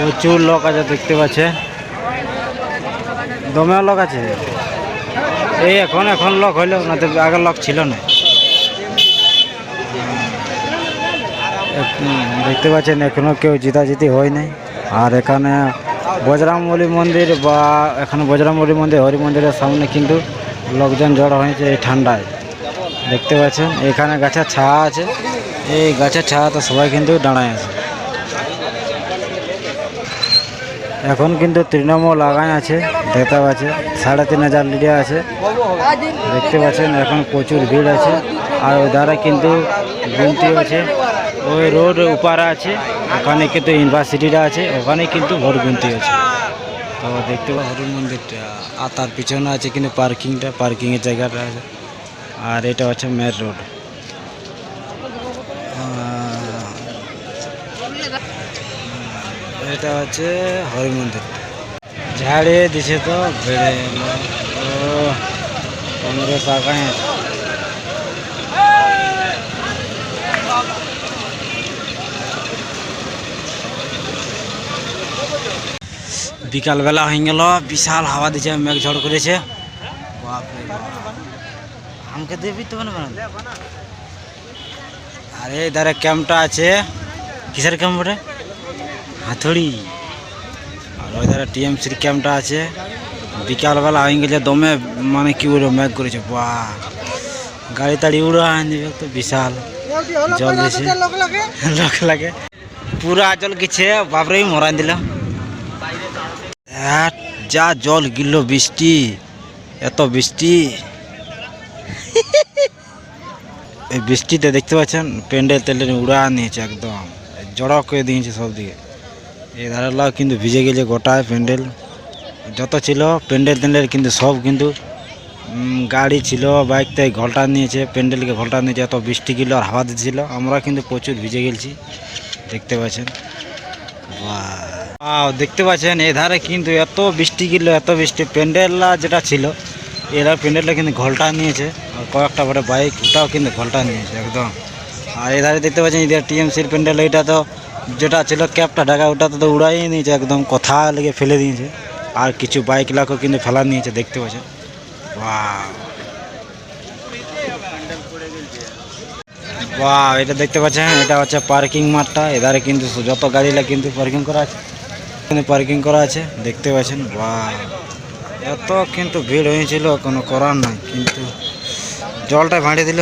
প্রচুর লোক আছে, দেখতে পাচ্ছে। দমেও লোক আছে। এই এখন এখন লোক হইল, না তো আগে লোক ছিল না। দেখতে পাচ্ছেন, এখনও কেউ জিতাজিতি হয় নাই। আর এখানে বজরামবলী মন্দির বা এখানে বজরামবলী মন্দির হরি মন্দিরের সামনে কিন্তু লোকজন জড়ো হয়েছে এই ঠান্ডায়। দেখতে পাচ্ছেন, এখানে গাছের ছায়া আছে। এই গাছের ছায়াতে সবাই কিন্তু দাঁড়ায় আছে। এখন কিন্তু তৃণমূল লাগাই আছে দেখতে পাচ্ছে সাড়ে তিন হাজার লিডার আছে। দেখতে পাচ্ছেন এখন প্রচুর ভিড় আছে। আর ওই ধারে কিন্তু গুমতি আছে, ওই রোড উপারে আছে, ওখানে কিন্তু ইউনিভার্সিটিটা আছে, ওখানে কিন্তু ভোট গুনতি আছে। তো দেখতে পাচ্ছি হরি মন্দিরটা, আর তার পিছনে আছে কিন্তু পার্কিংটা, পার্কিংয়ের জায়গাটা আছে। আর এটা হচ্ছে মেন রোড। এটা হচ্ছে হরি মন্দির। ঝাড়িয়ে দিছে তো, বেড়ে কংগ্রেস আগায় বিকালবেলা হয়ে গেল, বিশাল হাওয়া দিছে, মেঘ ঝড় করেছে। আমাকে দেবি তো বানাবে? আরে ধারে ক্যাম্পটা আছে। কিসের ক্যাম্প ওটা? হাতুড়ি। আর ওই ধারে টিএমসির ক্যাম্পটা আছে। বিকালবেলা হয়ে গেছে দমে মানে কি বলব মেঘ করেছে, বাহ। গাড়ি তাড়ি উড়া দিবে তো বিশাল। জল দিছে লোক লাগে। পুরা জল গেছে, বাপরে মরান দিল যা জল গিল বৃষ্টি, এত বৃষ্টি। এই বৃষ্টিতে দেখতে পাচ্ছেন প্যান্ডেল তেন্ডেল উড়া নিয়েছে একদম। জড়ো করে দিয়েছে সব দিকে এই ধারের কিন্তু ভিজে গেছে গোটায় প্যান্ডেল। যত ছিল, প্যান্ডেল ট্যান্ডেল কিন্তু সব কিন্তু গাড়ি ছিল, বাইক, তাই ঘলটা নিয়েছে, প্যান্ডেলকে ঘলটা নিয়েছে, এত বৃষ্টি গেল আর হাওয়া দিচ্ছিল। আমরা কিন্তু প্রচুর ভিজে গেছি, দেখতে পাচ্ছেন। দেখতে পাচ্ছেন এ ধারে কিন্তু এত বৃষ্টি গেল, এত বৃষ্টি। প্যান্ডেলটা যেটা ছিল, এরা প্যান্ডেলটা কিন্তু ঘলটা নিয়েছে, আর কয়েকটা বড় বাইক, ওটাও কিন্তু ঘলটা নিয়েছে, একদম। আর এধারে দেখতে পাচ্ছেন এদের টিএমসির প্যান্ডেল এটা তো যেটা ছিল ক্যাপটা ঢাকা ওটা তো উড়াই নিয়েছে, একদম কথা লেগে ফেলে দিয়েছে। আর কিছু বাইক লাখও কিন্তু ফেলা নিয়েছে, দেখতে পাচ্ছেন বাহ এটা দেখতে পাচ্ছেন এটা হচ্ছে পার্কিং মাঠটা। এধারে কিন্তু যত গাড়িলা কিন্তু পার্কিং করা আছে। এখানে পার্কিং করা আছে, দেখতে পাচ্ছেন। বাহ এত কিন্তু ভিড় হয়েছিল, কোনো করার নাই। কিন্তু জলটা ভাঁড়ে দিল।